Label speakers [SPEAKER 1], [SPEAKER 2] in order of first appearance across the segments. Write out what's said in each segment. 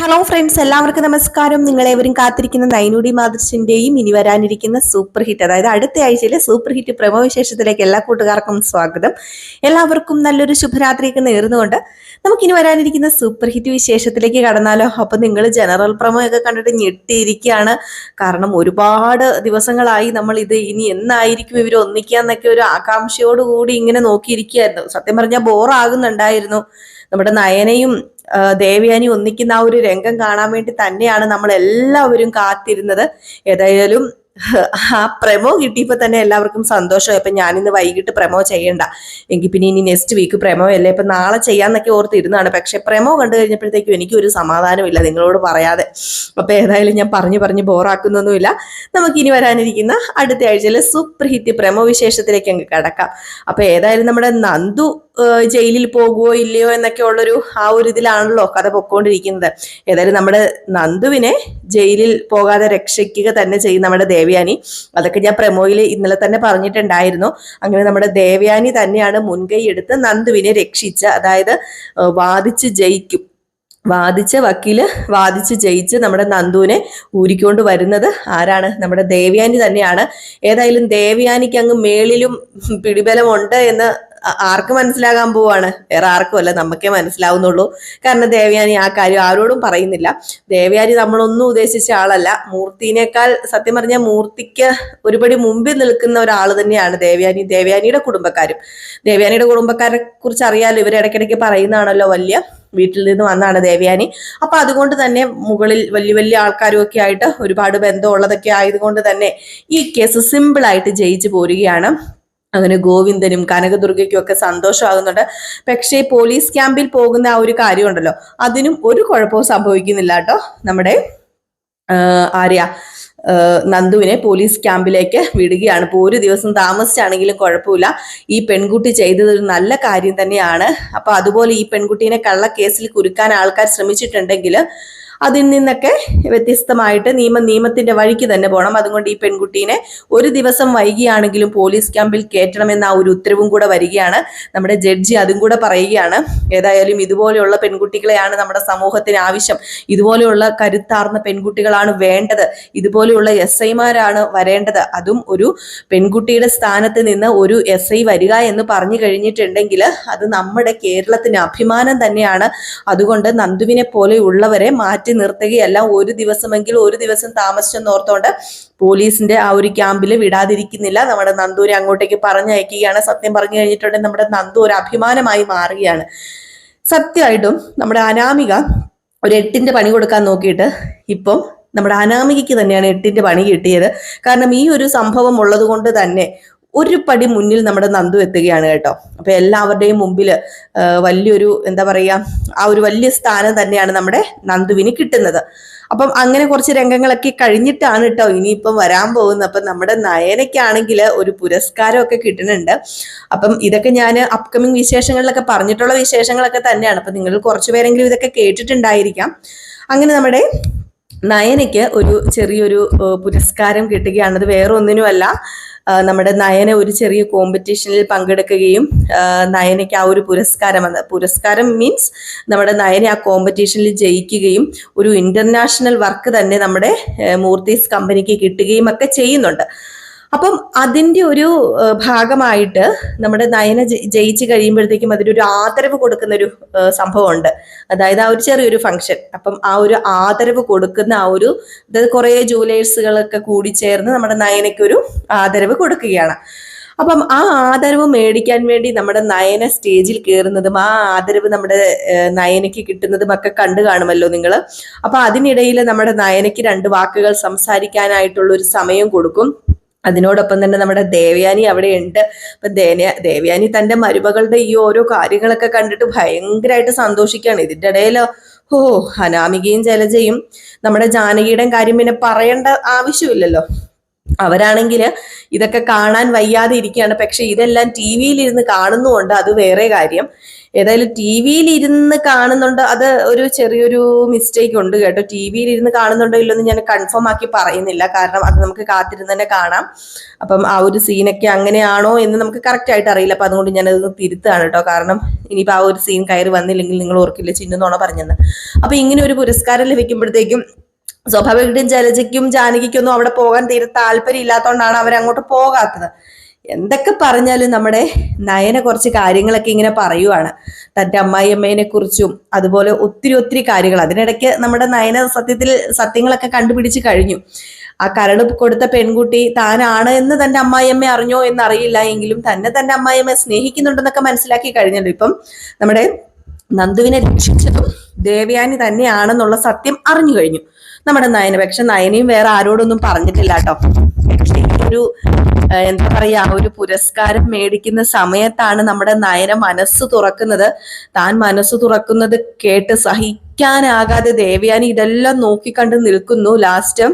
[SPEAKER 1] Hello friends എല്ലാവർക്കും നമസ്കാരം. നിങ്ങളേവരും കാത്തിരിക്കുന്ന നൈനുടി മാതൃശിന്റെയും ഇനി വരാനിരിക്കുന്ന സൂപ്പർ ഹിറ്റ് അതായത് അടുത്ത ആഴ്ചയിലെ സൂപ്പർ ഹിറ്റ് പ്രമോ വിശേഷത്തിലേക്ക് എല്ലാ കൂട്ടുകാർക്കും സ്വാഗതം. എല്ലാവർക്കും നല്ലൊരു ശുഭരാത്രിയൊക്കെ നേർന്നുകൊണ്ട് നമുക്കിനി വരാനിരിക്കുന്ന സൂപ്പർ ഹിറ്റ് വിശേഷത്തിലേക്ക് കടന്നാലോ. അപ്പൊ നിങ്ങൾ ജനറൽ പ്രമോയൊക്കെ കണ്ടിട്ട് ഞെട്ടിയിരിക്കുകയാണ്. കാരണം ഒരുപാട് ദിവസങ്ങളായി നമ്മൾ ഇത് ഇനി എന്നായിരിക്കും ഇവർ ഒന്നിക്കാന്നൊക്കെ ഒരു ആകാംക്ഷയോടുകൂടി ഇങ്ങനെ നോക്കിയിരിക്കുകയായിരുന്നു. സത്യം പറഞ്ഞാൽ ബോറാകുന്നുണ്ടായിരുന്നു നമ്മുടെ നയനയും ദേവയാനി ഒന്നിക്കുന്ന ആ ഒരു രംഗം കാണാൻ വേണ്ടി തന്നെയാണ് നമ്മൾ എല്ലാവരും കാത്തിരുന്നത്. ഏതായാലും ആ പ്രമോ കിട്ടിയപ്പോൾ തന്നെ എല്ലാവർക്കും സന്തോഷമായി. ഞാൻ ഞാനിന്ന് വൈകിട്ട് പ്രമോ ചെയ്യണ്ട. എങ്കിൽ പിന്നെ ഇനി നെക്സ്റ്റ് വീക്ക് പ്രമോ അല്ലേ? ഇപ്പൊ നാളെ ചെയ്യാന്നൊക്കെ ഓർത്തിരുന്നതാണ് പക്ഷേ പ്രമോ കണ്ടു കഴിഞ്ഞപ്പോഴത്തേക്കും എനിക്ക് ഒരു സമാധാനമില്ല. നിങ്ങളോട് പറയാതെ. അപ്പൊ ഏതായാലും ഞാൻ പറഞ്ഞു പറഞ്ഞ് ബോറാക്കുന്നൊന്നുമില്ല. നമുക്ക് ഇനി വരാനിരിക്കുന്ന അടുത്ത ആഴ്ചയിലെ ഹിറ്റ് പ്രമോ വിശേഷത്തിലേക്ക് അങ്ങ് കിടക്കാം. അപ്പൊ ഏതായാലും നമ്മുടെ നന്ദു ജയിലിൽ പോകുമോ ഇല്ലയോ എന്നൊക്കെ ഉള്ളൊരു ആ ഒരു ഇതിലാണല്ലോ കഥ പൊക്കോണ്ടിരിക്കുന്നത്. ഏതായാലും നമ്മുടെ നന്ദുവിനെ ജയിലിൽ പോകാതെ രക്ഷിക്കുക തന്നെ ചെയ്യും നമ്മുടെ ദേവയാനി. അതൊക്കെ ഞാൻ പ്രമോയിൽ ഇന്നലെ തന്നെ പറഞ്ഞിട്ടുണ്ടായിരുന്നു. അങ്ങനെ നമ്മുടെ ദേവയാനി തന്നെയാണ് മുൻകൈ എടുത്ത് നന്ദുവിനെ രക്ഷിച്ച് അതായത് വാദിച്ച് ജയിക്കും. വാദിച്ച വക്കീൽ വാദിച്ച് ജയിച്ച് നമ്മുടെ നന്ദുവിനെ ഊരിക്കൊണ്ട് വരുന്നത് ആരാണ്? നമ്മുടെ ദേവയാനി തന്നെയാണ്. ഏതായാലും ദേവയാനിക്ക് അങ്ങ് മേളിലും പിടിബലമുണ്ട് എന്ന് ആർക്ക് മനസ്സിലാകാൻ പോവാണ്? വേറെ ആർക്കും അല്ല നമുക്കേ മനസ്സിലാവുന്നുള്ളൂ. കാരണം ദേവയാനി ആ കാര്യം ആരോടും പറയുന്നില്ല. ദേവയാനി നമ്മളൊന്നും ഉദ്ദേശിച്ച ആളല്ല. മൂർത്തിനേക്കാൾ സത്യം പറഞ്ഞാൽ മൂർത്തിക്ക് ഒരുപടി മുമ്പിൽ നിൽക്കുന്ന ഒരാൾ തന്നെയാണ് ദേവയാനി. ദേവയാനിയുടെ കുടുംബക്കാരും. ദേവയാനിയുടെ കുടുംബക്കാരെ കുറിച്ച് അറിയാലോ ഇവർ ഇടയ്ക്കിടയ്ക്ക് പറയുന്നതാണല്ലോ വലിയ വീട്ടിൽ നിന്ന് വന്നാണ് ദേവയാനി. അപ്പൊ അതുകൊണ്ട് തന്നെ മുകളിൽ വലിയ വലിയ ആൾക്കാരും ഒക്കെ ആയിട്ട് ഒരുപാട് ബന്ധമുള്ളതൊക്കെ ആയതുകൊണ്ട് തന്നെ ഈ കേസ് സിമ്പിൾ ആയിട്ട് ജയിച്ചു പോരുകയാണ്. അങ്ങനെ ഗോവിന്ദനും കനകദുർഗയ്ക്കും ഒക്കെ സന്തോഷമാകുന്നുണ്ട്. പക്ഷേ പോലീസ് ക്യാമ്പിൽ പോകുന്ന ആ ഒരു കാര്യമുണ്ടല്ലോ. അതിനും ഒരു കുഴപ്പവും സംഭവിക്കുന്നില്ല കേട്ടോ. നമ്മുടെ ആര്യ നന്ദുവിനെ പോലീസ് ക്യാമ്പിലേക്ക് വിടുകയാണ്. ഇപ്പോൾ ഒരു ദിവസം താമസിച്ചാണെങ്കിലും കുഴപ്പമില്ല. ഈ പെൺകുട്ടി ചെയ്തത് ഒരു നല്ല കാര്യം തന്നെയാണ്. അപ്പോൾ അതുപോലെ ഈ പെൺകുട്ടീനെ കള്ളക്കേസിൽ കുരുക്കാൻ ആൾക്കാർ ശ്രമിച്ചിട്ടുണ്ടെങ്കിൽ അതിൽ നിന്നൊക്കെ വ്യത്യസ്തമായിട്ട് നിയമ നിയമത്തിന്റെ വഴിക്ക് തന്നെ പോകണം അതുകൊണ്ട് ഈ പെൺകുട്ടീനെ ഒരു ദിവസം വൈകിയാണെങ്കിലും പോലീസ് ക്യാമ്പിൽ കയറ്റണമെന്ന ആ ഒരു ഉത്തരവും കൂടെ വരികയാണ്. നമ്മുടെ ജഡ്ജി അതും കൂടെ പറയുകയാണ്. ഏതായാലും ഇതുപോലെയുള്ള പെൺകുട്ടികളെയാണ് നമ്മുടെ സമൂഹത്തിന് ആവശ്യം. ഇതുപോലെയുള്ള കരുത്താർന്ന പെൺകുട്ടികളാണ് വേണ്ടത്. ഇതുപോലെയുള്ള എസ് ഐമാരാണ് വരേണ്ടത്. അതും ഒരു പെൺകുട്ടിയുടെ സ്ഥാനത്ത് നിന്ന് ഒരു എസ് ഐ വരിക എന്ന് പറഞ്ഞു കഴിഞ്ഞിട്ടുണ്ടെങ്കിൽ അത് നമ്മുടെ കേരളത്തിന് അഭിമാനം തന്നെയാണ്. അതുകൊണ്ട് നന്ദുവിനെ പോലെയുള്ളവരെ മാറ്റി നിർത്തുകയല്ല. ഒരു ദിവസമെങ്കിലും ഒരു ദിവസം താമസിച്ചെന്ന് ഓർത്തോണ്ട് പോലീസിന്റെ ആ ഒരു ക്യാമ്പിൽ വിടാതിരിക്കുന്നില്ല. നമ്മുടെ നന്ദൂരെ അങ്ങോട്ടേക്ക് പറഞ്ഞയക്കുകയാണ്. സത്യം പറഞ്ഞു കഴിഞ്ഞിട്ടുണ്ടെങ്കിൽ നമ്മുടെ നന്ദു ഒരു അഭിമാനമായി മാറുകയാണ്. സത്യമായിട്ടും നമ്മുടെ അനാമിക ഒരു എട്ടിന്റെ പണി കൊടുക്കാൻ നോക്കിയിട്ട് ഇപ്പം നമ്മുടെ അനാമികയ്ക്ക് തന്നെയാണ് എട്ടിന്റെ പണി കിട്ടിയത്. കാരണം ഈ ഒരു സംഭവം ഉള്ളത് കൊണ്ട് തന്നെ ഒരു പടി മുന്നിൽ നമ്മുടെ നന്ദു എത്തുകയാണ് കേട്ടോ. അപ്പൊ എല്ലാവരുടെയും മുമ്പിൽ വലിയൊരു എന്താ പറയാ ആ ഒരു വലിയ സ്ഥാനം തന്നെയാണ് നമ്മുടെ നന്ദുവിന് കിട്ടുന്നത്. അപ്പം അങ്ങനെ കുറച്ച് രംഗങ്ങളൊക്കെ കഴിഞ്ഞിട്ടാണ് കേട്ടോ ഇനിയിപ്പം വരാൻ പോകുന്നത്. അപ്പം നമ്മുടെ നയനയ്ക്കാണെങ്കിൽ ഒരു പുരസ്കാരമൊക്കെ കിട്ടുന്നുണ്ട്. അപ്പം ഇതൊക്കെ ഞാൻ അപ്കമിങ് വിശേഷങ്ങളിലൊക്കെ പറഞ്ഞിട്ടുള്ള വിശേഷങ്ങളൊക്കെ തന്നെയാണ്. അപ്പം നിങ്ങൾ കുറച്ച് പേരെങ്കിലും ഇതൊക്കെ കേട്ടിട്ടുണ്ടായിരിക്കാം. അങ്ങനെ നമ്മുടെ നയനയ്ക്ക് ഒരു ചെറിയൊരു പുരസ്കാരം കിട്ടുകയാണത് അത് വേറെ ഒന്നിനുമല്ല ആ, നമ്മുടെ നയന ഒരു ചെറിയ കോമ്പറ്റീഷനിൽ പങ്കെടുക്കുകയും നയനയ്ക്ക് ആ ഒരു പുരസ്കാരം വന്ന് പുരസ്കാരം മീൻസ് നമ്മുടെ നയന ആ കോമ്പറ്റീഷനിൽ ജയിക്കുകയും ഒരു ഇന്റർനാഷണൽ വർക്ക് തന്നെ നമ്മുടെ മൂർത്തീസ് കമ്പനിക്ക് കിട്ടുകയും ഒക്കെ ചെയ്യുന്നുണ്ട്. അപ്പം അതിന്റെ ഒരു ഭാഗമായിട്ട് നമ്മുടെ നയന ജയിച്ചു കഴിയുമ്പോഴത്തേക്കും അതിനൊരു ആദരവ് കൊടുക്കുന്ന ഒരു സംഭവമുണ്ട്. അതായത് ആ ഒരു ചെറിയൊരു ഫംഗ്ഷൻ. അപ്പം ആ ഒരു ആദരവ് കൊടുക്കുന്ന ആ ഒരു അതായത് കുറേ ജൂലേഴ്സുകളൊക്കെ കൂടി ചേർന്ന് നമ്മുടെ നയനയ്ക്ക് ഒരു ആദരവ് കൊടുക്കുകയാണ്. അപ്പം ആ ആദരവ് മേടിക്കാൻ വേണ്ടി നമ്മുടെ നയന സ്റ്റേജിൽ കയറുന്നതും ആ ആദരവ് നമ്മുടെ നയനയ്ക്ക് കിട്ടുന്നതും ഒക്കെ കണ്ടു കാണുമല്ലോ നിങ്ങൾ അപ്പം അതിനിടയിൽ നമ്മുടെ നയനയ്ക്ക് രണ്ട് വാക്കുകൾ സംസാരിക്കാനായിട്ടുള്ള ഒരു സമയം കൊടുക്കും. അതിനോടൊപ്പം തന്നെ നമ്മുടെ ദേവയാനി അവിടെ ഉണ്ട് അപ്പൊ ദേന ദേവയാനി തന്റെ മരുമകളുടെ ഈ ഓരോ കാര്യങ്ങളൊക്കെ കണ്ടിട്ട് ഭയങ്കരമായിട്ട് സന്തോഷിക്കുകയാണ്. ഇതിന്റെ ഇടയിൽ ഓ അനാമികയും ജലജയും നമ്മുടെ ജാനകിയുടെ കാര്യം പിന്നെ പറയേണ്ട ആവശ്യമില്ലല്ലോ. അവരാണെങ്കിൽ ഇതൊക്കെ കാണാൻ വയ്യാതെ ഇരിക്കുകയാണ്. പക്ഷെ ഇതെല്ലാം ടി വിയിലിരുന്ന് കാണുന്നുമുണ്ട്. അത് വേറെ കാര്യം. ഏതായാലും ടി വിയിലിരുന്ന് കാണുന്നുണ്ട്. അത് ഒരു ചെറിയൊരു മിസ്റ്റേക്ക് ഉണ്ട് കേട്ടോ. ടി വിയിലിരുന്ന് കാണുന്നുണ്ടോ ഇല്ലെന്ന് ഞാൻ കൺഫേം ആക്കി പറയുന്നില്ല. കാരണം അത് നമുക്ക് കാത്തിരുന്ന് തന്നെ കാണാം. അപ്പം ആ ഒരു സീനൊക്കെ അങ്ങനെയാണോ എന്ന് നമുക്ക് കറക്റ്റ് ആയിട്ട് അറിയില്ല. അപ്പം അതുകൊണ്ട് ഞാനത് തിരുത്താണ് കേട്ടോ. കാരണം ഇനിയിപ്പോൾ ആ ഒരു സീൻ കയറി വന്നില്ലെങ്കിൽ നിങ്ങൾ ഓർക്കില്ല ചിന്നുന്നോണോ പറഞ്ഞത് അപ്പം ഇങ്ങനെ ഒരു പുരസ്കാരം ലഭിക്കുമ്പോഴത്തേക്കും സ്വാഭാവികമായിട്ടും ജലജയ്ക്കും ജാനകിക്കൊന്നും അവിടെ പോകാൻ തീരെ താല്പര്യം ഇല്ലാത്തതുകൊണ്ടാണ് അവരങ്ങോട്ട് പോകാത്തത്. എന്തൊക്കെ പറഞ്ഞാലും നമ്മുടെ നയന കുറച്ച് കാര്യങ്ങളൊക്കെ ഇങ്ങനെ പറയുവാണ്. തന്റെ അമ്മായിയമ്മേനെ കുറിച്ചും അതുപോലെ ഒത്തിരി ഒത്തിരി കാര്യങ്ങൾ. അതിനിടയ്ക്ക് നമ്മുടെ നയന സത്യത്തിൽ സത്യങ്ങളൊക്കെ കണ്ടുപിടിച്ച് കഴിഞ്ഞു. ആ കരട് കൊടുത്ത പെൺകുട്ടി താനാണ് എന്ന് തന്റെ അമ്മായിയമ്മ അറിഞ്ഞോ എന്നറിയില്ല എങ്കിലും തന്നെ തന്റെ അമ്മായിയമ്മ സ്നേഹിക്കുന്നുണ്ടെന്നൊക്കെ മനസ്സിലാക്കി കഴിഞ്ഞല്ലോ. ഇപ്പം നമ്മുടെ നന്ദുവിനെ രക്ഷിച്ചതും ദേവയാനി തന്നെയാണെന്നുള്ള സത്യം അറിഞ്ഞു കഴിഞ്ഞു. നമ്മുടെ നയന. പക്ഷെ നയനയും വേറെ ആരോടൊന്നും പറഞ്ഞിട്ടില്ല കേട്ടോ. പക്ഷെ ഒരു എന്താ പറയാ ഒരു പുരസ്കാരം മേടിക്കുന്ന സമയത്താണ് നമ്മുടെ നയന മനസ്സ് തുറക്കുന്നത്. താൻ മനസ്സ് തുറക്കുന്നത് കേട്ട് സഹിക്കാനാകാതെ ദേവയാനി ഇതെല്ലാം നോക്കിക്കണ്ട് നിൽക്കുന്നു ലാസ്റ്റ്.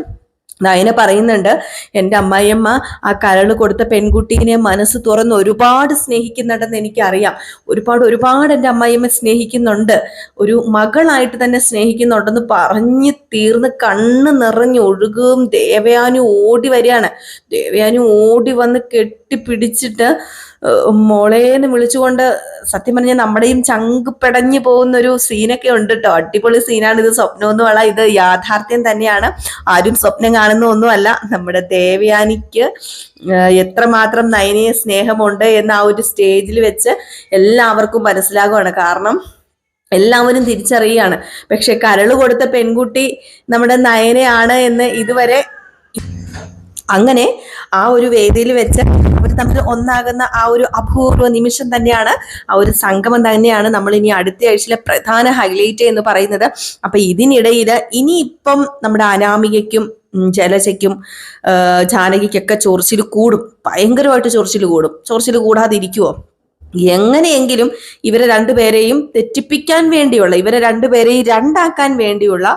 [SPEAKER 1] നയന പറയുന്നുണ്ട് എന്റെ അമ്മായിയമ്മ ആ കരൾ കൊടുത്ത പെൺകുട്ടീനെ മനസ്സ് തുറന്ന് ഒരുപാട് സ്നേഹിക്കുന്നുണ്ടെന്ന് എനിക്കറിയാം. ഒരുപാട് ഒരുപാട് എന്റെ അമ്മായിയമ്മ സ്നേഹിക്കുന്നുണ്ട്. ഒരു മകളായിട്ട് തന്നെ സ്നേഹിക്കുന്നുണ്ടെന്ന് പറഞ്ഞ് തീർന്ന് കണ്ണ് നിറഞ്ഞ് ഒഴുകും ദേവയാനി ഓടി വരികയാണ്. ദേവയാനി ഓടി വന്ന് കെട്ടിപ്പിടിച്ചിട്ട് പിടിച്ചിട്ട് മോളേന്ന് വിളിച്ചുകൊണ്ട് സത്യം പറഞ്ഞാൽ നമ്മുടെയും ചങ്ക് പെടഞ്ഞു പോകുന്ന ഒരു സീനൊക്കെ ഉണ്ട് കേട്ടോ അടിപൊളി സീനാണ് ഇത്. സ്വപ്നമൊന്നുമല്ല ഇത് യാഥാർത്ഥ്യം തന്നെയാണ്. ആരും സ്വപ്നം കാണുന്ന ഒന്നുമല്ല നമ്മുടെ ദേവയാനിക്ക് എത്രമാത്രം നയനീയ സ്നേഹമുണ്ട് എന്ന് ആ ഒരു സ്റ്റേജിൽ വെച്ച് എല്ലാവർക്കും മനസ്സിലാകുവാണ്. കാരണം എല്ലാവരും തിരിച്ചറിയുകയാണ്. പക്ഷെ കരൾ കൊടുത്ത പെൺകുട്ടി നമ്മുടെ നയനയാണ് എന്ന് ഇതുവരെ അങ്ങനെ ആ ഒരു വേദിയിൽ വെച്ച് അവർ തമ്മിൽ ഒന്നാകുന്ന ആ ഒരു അപൂർവ നിമിഷം തന്നെയാണ് ആ ഒരു സംഗമം തന്നെയാണ് നമ്മൾ ഇനി അടുത്ത ആഴ്ചയിലെ പ്രധാന ഹൈലൈറ്റ് എന്ന് പറയുന്നത്. അപ്പൊ ഇതിനിടയിൽ ഇനിയിപ്പം നമ്മുടെ അനാമികയ്ക്കും ജലജയ്ക്കും ജാനകിക്കൊക്കെ ചൊറിച്ചിൽ കൂടും. ഭയങ്കരമായിട്ട് ചൊറിച്ചിൽ കൂടും. ചൊറിച്ചിൽ കൂടാതിരിക്കുവോ? എങ്ങനെയെങ്കിലും ഇവരെ രണ്ടുപേരെയും തെറ്റിപ്പിക്കാൻ വേണ്ടിയുള്ള ഇവരെ രണ്ടുപേരെയും രണ്ടാക്കാൻ വേണ്ടിയുള്ള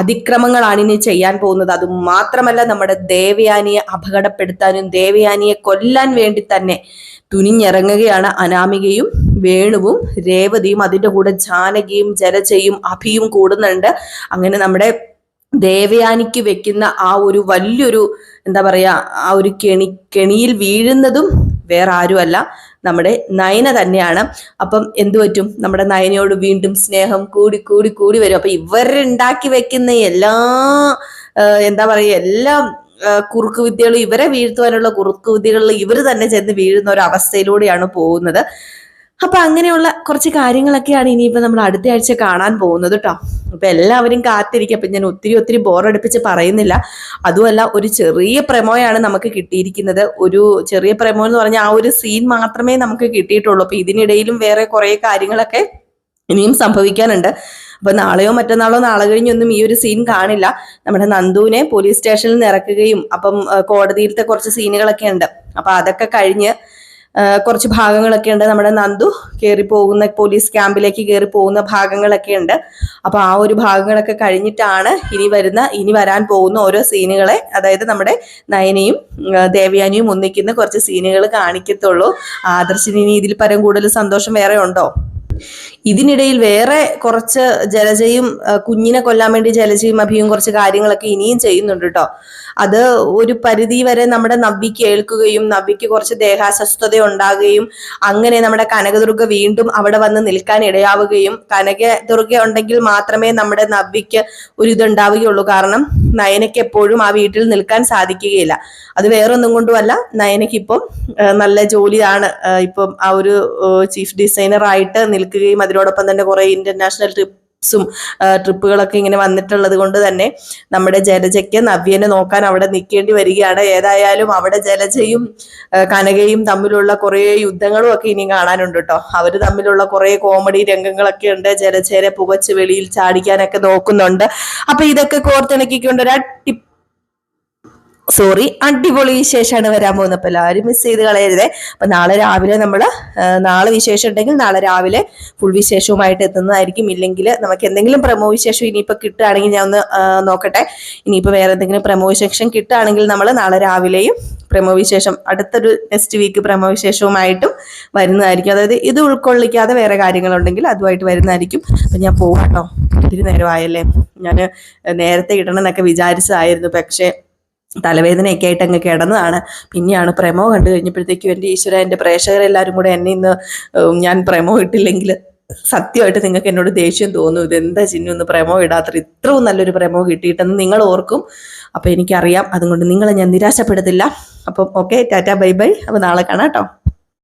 [SPEAKER 1] അതിക്രമങ്ങളാണ് ഇനി ചെയ്യാൻ പോകുന്നത്. അത് മാത്രമല്ല നമ്മുടെ ദേവയാനിയെ അപകടപ്പെടുത്താനും ദേവയാനിയെ കൊല്ലാൻ വേണ്ടി തന്നെ തുനിഞ്ഞിറങ്ങുകയാണ് അനാമികയും വേണുവും രേവതിയും അതിന്റെ കൂടെ ജാനകിയും ജലജയും അഭിയും കൂടുന്നുണ്ട്. അങ്ങനെ നമ്മുടെ ദേവയാനിക്ക് വെക്കുന്ന ആ ഒരു വലിയൊരു എന്താ പറയാ ആ ഒരു കെണി കെണിയിൽ വീഴുന്നതും വേറെ ആരുമല്ല നമ്മുടെ നയന തന്നെയാണ്. അപ്പം എന്തു പറ്റും? നമ്മുടെ നയനയോട് വീണ്ടും സ്നേഹം കൂടി കൂടി കൂടി വരും. അപ്പൊ ഇവരുണ്ടാക്കി വെക്കുന്ന എല്ലാ എന്താ പറയുക എല്ലാ കുറുക്ക് വിദ്യകളും ഇവരെ വീഴ്ത്തുവാനുള്ള കുറുക്ക് വിദ്യകളിൽ ഇവർ തന്നെ ചെന്ന് വീഴുന്ന ഒരു അവസ്ഥയിലൂടെയാണ് പോകുന്നത്. അപ്പൊ അങ്ങനെയുള്ള കുറച്ച് കാര്യങ്ങളൊക്കെയാണ് ഇനിയിപ്പോ നമ്മൾ അടുത്ത ആഴ്ച കാണാൻ പോകുന്നത് കേട്ടോ അപ്പൊ എല്ലാവരും കാത്തിരിക്കും. അപ്പൊ ഞാൻ ഒത്തിരി ഒത്തിരി ബോറടിപ്പിച്ച് പറയുന്നില്ല. അതുമല്ല ഒരു ചെറിയ പ്രമോയാണ് നമുക്ക് കിട്ടിയിരിക്കുന്നത്. ഒരു ചെറിയ പ്രമോ എന്ന് പറഞ്ഞാൽ ആ ഒരു സീൻ മാത്രമേ നമുക്ക് കിട്ടിയിട്ടുള്ളൂ. അപ്പൊ ഇതിനിടയിലും വേറെ കുറെ കാര്യങ്ങളൊക്കെ ഇനിയും സംഭവിക്കാനുണ്ട്. അപ്പൊ നാളെയോ മറ്റന്നാളോ നാളെ കഴിഞ്ഞൊന്നും ഈ ഒരു സീൻ കാണില്ല. നമ്മുടെ നന്ദുവിനെ പോലീസ് സ്റ്റേഷനിൽ നിന്ന് ഇറക്കുകയും അപ്പം കോടതിയിലത്തെ കുറച്ച് സീനുകളൊക്കെ ഉണ്ട്. അപ്പൊ അതൊക്കെ കഴിഞ്ഞ് കുറച്ച് ഭാഗങ്ങളൊക്കെ ഉണ്ട്. നമ്മുടെ നന്ദു കയറി പോകുന്ന പോലീസ് ക്യാമ്പിലേക്ക് കയറി പോകുന്ന ഭാഗങ്ങളൊക്കെ ഉണ്ട്. അപ്പൊ ആ ഒരു ഭാഗങ്ങളൊക്കെ കഴിഞ്ഞിട്ടാണ് ഇനി വരുന്ന ഇനി വരാൻ പോകുന്ന ഓരോ സീനുകളെ അതായത് നമ്മുടെ നയനയും ദേവയാനിയും ഒന്നിക്കുന്ന കുറച്ച് സീനുകൾ കാണിക്കത്തുള്ളൂ. ആദർശിന് ഇതിൽ പരം കൂടുതൽ സന്തോഷം വേറെ ഉണ്ടോ? ഇതിനിടയിൽ വേറെ കുറച്ച് ജലജയും കുഞ്ഞിനെ കൊല്ലാൻ വേണ്ടി ജലജയും അഭിയും കുറച്ച് കാര്യങ്ങളൊക്കെ ഇനിയും ചെയ്യുന്നുണ്ട് കേട്ടോ അത് ഒരു പരിധി വരെ നമ്മുടെ നവ്വിക്ക് ഏൽക്കുകയും നവ്വിക്ക് കുറച്ച് ദേഹാസ്വസ്ഥത ഉണ്ടാകുകയും അങ്ങനെ നമ്മുടെ കനകദുർഗ വീണ്ടും അവിടെ വന്ന് നിൽക്കാൻ ഇടയാവുകയും കനകദുർഗ ഉണ്ടെങ്കിൽ മാത്രമേ നമ്മുടെ നവ്വിക്ക് ഒരു ഇതുണ്ടാവുകയുള്ളൂ. കാരണം നയനയ്ക്ക് എപ്പോഴും ആ വീട്ടിൽ നിൽക്കാൻ സാധിക്കുകയില്ല. അത് വേറൊന്നും കൊണ്ടുമല്ല നയനയ്ക്ക് ഇപ്പം നല്ല ജോലിയാണ്. ഇപ്പം ആ ഒരു ചീഫ് ഡിസൈനർ ആയിട്ട് നിൽക്കുകയും അതിനോടൊപ്പം തന്നെ കുറെ ഇന്റർനാഷണൽ ട്രിപ്സും ട്രിപ്പുകളൊക്കെ ഇങ്ങനെ വന്നിട്ടുള്ളത് കൊണ്ട് തന്നെ നമ്മുടെ ജലജയ്ക്ക് നവ്യനെ നോക്കാൻ അവിടെ നിൽക്കേണ്ടി വരികയാണ്. ഏതായാലും അവിടെ ജലജയും കനകയും തമ്മിലുള്ള കുറേ യുദ്ധങ്ങളും ഒക്കെ ഇനി കാണാനുണ്ട് കേട്ടോ അവർ തമ്മിലുള്ള കുറേ കോമഡി രംഗങ്ങളൊക്കെ ഉണ്ട്. ജലജയെ പുകച്ച് വെളിയിൽ ചാടിക്കാനൊക്കെ നോക്കുന്നുണ്ട്. അപ്പൊ ഇതൊക്കെ കോർത്തിണക്കിക്കൊണ്ട് ഒരു സോറി അടിപൊളി വിശേഷമാണ് വരാൻ പോകുന്നത്. അപ്പോൾ എല്ലാവരും മിസ് ചെയ്ത് കളയരുതേ. അപ്പം നാളെ രാവിലെ നമ്മൾ നാളെ വിശേഷം ഉണ്ടെങ്കിൽ നാളെ രാവിലെ ഫുൾ വിശേഷവുമായിട്ട് എത്തുന്നതായിരിക്കും. ഇല്ലെങ്കിൽ നമുക്ക് എന്തെങ്കിലും പ്രമോ വിശേഷം ഇനിയിപ്പോൾ കിട്ടുകയാണെങ്കിൽ ഞാൻ ഒന്ന് നോക്കട്ടെ. ഇനിയിപ്പോൾ വേറെ എന്തെങ്കിലും പ്രമോ വിശേഷം കിട്ടുകയാണെങ്കിൽ നമ്മൾ നാളെ രാവിലെയും പ്രമോ വിശേഷം അടുത്തൊരു നെക്സ്റ്റ് വീക്ക് പ്രമോ വിശേഷവുമായിട്ടും വരുന്നതായിരിക്കും. അതായത് ഇത് ഉൾക്കൊള്ളിക്കാതെ വേറെ കാര്യങ്ങളുണ്ടെങ്കിൽ അതുമായിട്ട് വരുന്നതായിരിക്കും. അപ്പം ഞാൻ പോകട്ടോ ഒത്തിരി നേരമായല്ലേ. ഞാൻ നേരത്തെ ഇടണമെന്നൊക്കെ വിചാരിച്ചതായിരുന്നു. പക്ഷേ തലവേദനയൊക്കെ ആയിട്ട് അങ്ങ് കിടന്നതാണ്. പിന്നെയാണ് പ്രമോ കണ്ടു കഴിഞ്ഞപ്പോഴത്തേക്കും എന്റെ ഈശ്വര എന്റെ പ്രേക്ഷകരെല്ലാവരും കൂടെ എന്നെ ഇന്ന് ഞാൻ പ്രമോ ഇട്ടില്ലെങ്കിൽ സത്യമായിട്ട് നിങ്ങൾക്ക് എന്നോട് ദേഷ്യം തോന്നും. ഇതെന്താ ചിഹ്നം ഒന്ന് പ്രമോ ഇടാത്ത ഇത്രയും നല്ലൊരു പ്രമോ കിട്ടിയിട്ടെന്ന് നിങ്ങൾ ഓർക്കും. അപ്പോൾ എനിക്കറിയാം. അതുകൊണ്ട് നിങ്ങളെ ഞാൻ നിരാശപ്പെടുത്തില്ല. അപ്പം ഓക്കെ ടാറ്റ ബൈ ബൈ. അപ്പോൾ നാളെ കാണാം കേട്ടോ.